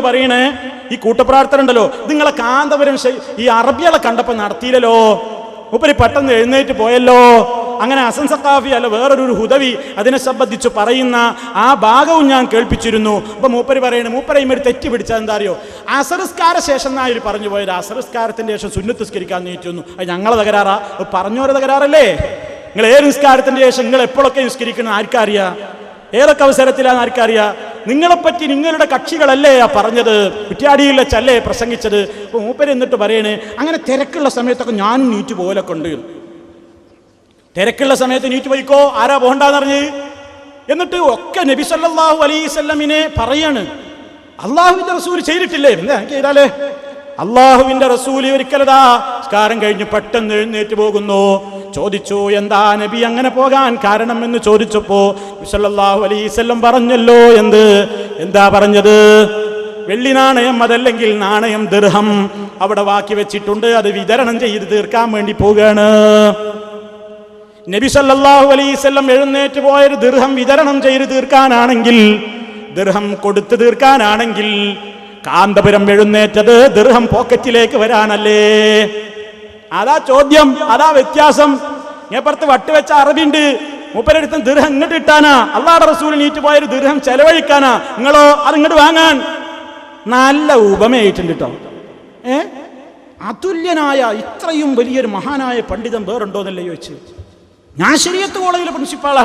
പറയണേ? ഈ കൂട്ടപ്രാർത്ഥന ഉണ്ടല്ലോ നിങ്ങളെ കാന്തപുരം ഈ അറബികളെ കണ്ടപ്പോ നടത്തിയില്ലല്ലോ. ഉപരി പെട്ടെന്ന് എഴുന്നേറ്റ് പോയല്ലോ. അങ്ങനെ അസൻ സക്കാഫി അല്ല വേറൊരു ഹുദവി അതിനെ സംബന്ധിച്ച് പറയുന്ന ആ ഭാഗവും ഞാൻ കേൾപ്പിച്ചിരുന്നു. അപ്പൊ മൂപ്പര് പറയണ മൂപ്പര ഇമ്മര് തെറ്റി പിടിച്ചാൽ എന്താ അറിയോ? അസറസ്കാര ശേഷം എന്നായി പറഞ്ഞു പോയത്. അസറസ്കാരത്തിന്റെ ശേഷം സുന്നത്തിസ്കരിക്കാൻ നീറ്റുന്നു അത് ഞങ്ങളെ തകരാറാ. പറഞ്ഞോരെ തകരാറല്ലേ? നിങ്ങൾ ഏത് നിസ്കാരത്തിന്റെ ശേഷം നിങ്ങൾ എപ്പോഴൊക്കെ നിസ്കരിക്കണം ആർക്കറിയാം? ഏതൊക്കെ അവസരത്തിലാണ് ആർക്കറിയാം? നിങ്ങളെപ്പറ്റി നിങ്ങളുടെ കക്ഷികളല്ലേ ആ പറഞ്ഞത്? കുറ്റ്യാടിയിൽ ചല്ലേ പ്രസംഗിച്ചത്? അപ്പൊ മൂപ്പര് എന്നിട്ട് പറയണേ അങ്ങനെ തിരക്കുള്ള സമയത്തൊക്കെ ഞാൻ നീറ്റ് പോലൊക്കെ ഉണ്ട് തിരക്കുള്ള സമയത്ത് നീറ്റ് പോയിക്കോ? ആരാ പോകണ്ടെന്ന് പറഞ്ഞ്? എന്നിട്ട് ഒക്കെ നബി സല്ലാഹു അലൈസല്ലമിനെ പറയാണ്. അള്ളാഹുവിന്റെ റസൂൽ ചെയ്തിട്ടില്ലേ? എന്താ ചെയ്താലേ? അള്ളാഹുവിന്റെ റസൂൽ ഒരിക്കലതാ സ്കാരം കഴിഞ്ഞ് പെട്ടെന്ന് എഴുന്നേറ്റ് പോകുന്നു. ചോദിച്ചു എന്താ നബി അങ്ങനെ പോകാൻ കാരണം? എന്ന് ചോദിച്ചപ്പോ നബി സല്ലല്ലാഹു അലൈസല്ലം പറഞ്ഞല്ലോ എന്ത്? എന്താ പറഞ്ഞത്? വെള്ളി നാണയം അതല്ലെങ്കിൽ നാണയം ദീർഹം അവിടെ വാക്കി വെച്ചിട്ടുണ്ട് അത് വിതരണം ചെയ്ത് തീർക്കാൻ വേണ്ടി പോവുകയാണ്. നബി സല്ലാഹു അലൈവല്ലം എഴുന്നേറ്റ് പോയൊരു ദീർഘം വിതരണം ചെയ്ത് തീർക്കാനാണെങ്കിൽ ദീർഘം കൊടുത്തു തീർക്കാനാണെങ്കിൽ കാന്തപുരം എഴുന്നേറ്റത് ദീർഘം പോക്കറ്റിലേക്ക് വരാനല്ലേ? അതാ ചോദ്യം അതാ വ്യത്യാസം. ഇപ്പുറത്ത് വട്ടുവെച്ച അറബിണ്ട്. മൂപ്പരടുത്ത് ദീർഘം ഇങ്ങോട്ട് ഇട്ടാനാ. അള്ളാടെ റസൂൽ നീറ്റ് പോയൊരു ദീർഘം ചെലവഴിക്കാനാ. നിങ്ങളോ അത് ഇങ്ങോട്ട് വാങ്ങാൻ. നല്ല ഉപമയായിട്ടുണ്ട് കേട്ടോ ഏ? അതുല്യനായ ഇത്രയും വലിയൊരു മഹാനായ പണ്ഡിതൻ വേറുണ്ടോന്നല്ലേ ചോദിച്ചു ഞാൻ ശരിയത്ത് കോളേജിലെ പ്രിൻസിപ്പാളാണ്